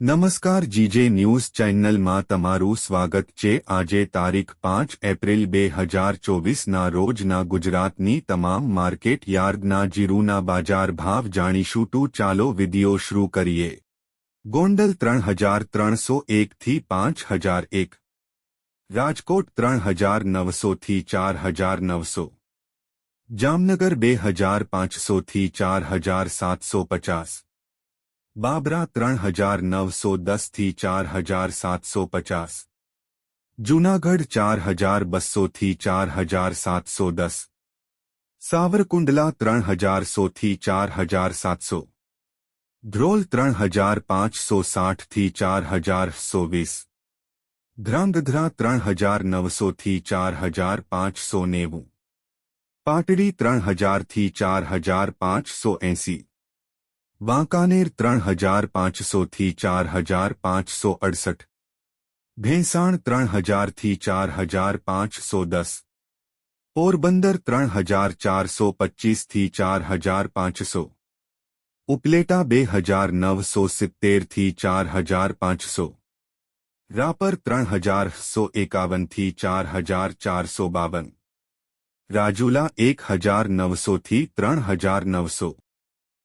નમસ્કાર GJ news ચેનલમાં તમારું સ્વાગત છે આજે તારીખ પાંચ એપ્રિલ બે હજાર ચોવીસના રોજના ગુજરાતની તમામ માર્કેટ યાર્ડના જીરુના બાજાર ભાવ જાણીશું તું ચાલો વિડિયો શરૂ કરીએ ગોંડલ ત્રણ હજાર ત્રણસો એકથી પાંચ હજાર એક રાજકોટ ત્રણ હજાર નવસોથી ચાર હજાર નવસો જામનગર બે હજાર પાંચસોથી ચાર હજાર સાતસો પચાસ બાબરા ત્રણ હજાર નવસો દસથી ચાર હજાર સાતસો પચાસ જૂનાગઢ ચાર હજાર બસોથી ચાર હજાર સાતસો દસ સાવરકુંડલા ત્રણ હજાર સોથી ચાર હજાર સાતસો ધ્રોલ ત્રણ હજાર પાંચસો સાઠથી ચાર હજાર સો વીસ ધ્રાંગધ્રા ત્રણ હજાર નવસોથી ચાર હજાર પાંચસો નેવું પાટડી ત્રણ હજારથી ચાર હજાર પાંચસો એંસી વાંકાનેર ત્રણ હજાર પાંચસોથી ચાર હજાર પાંચસો અડસઠ ભેંસાણ ત્રણ હજારથી ચાર હજાર પાંચસો દસ પોરબંદર ત્રણ હજાર ચારસો પચીસથી ચાર હજાર પાંચસો ઉપલેટા બે હજાર નવસો સિત્તેરથી ચાર હજાર પાંચસો રાપર ત્રણ હજાર સો એકાવનથી ચાર હજાર ચારસો બાવન રાજુલા એક હજાર નવસોથી ત્રણ હજાર નવસો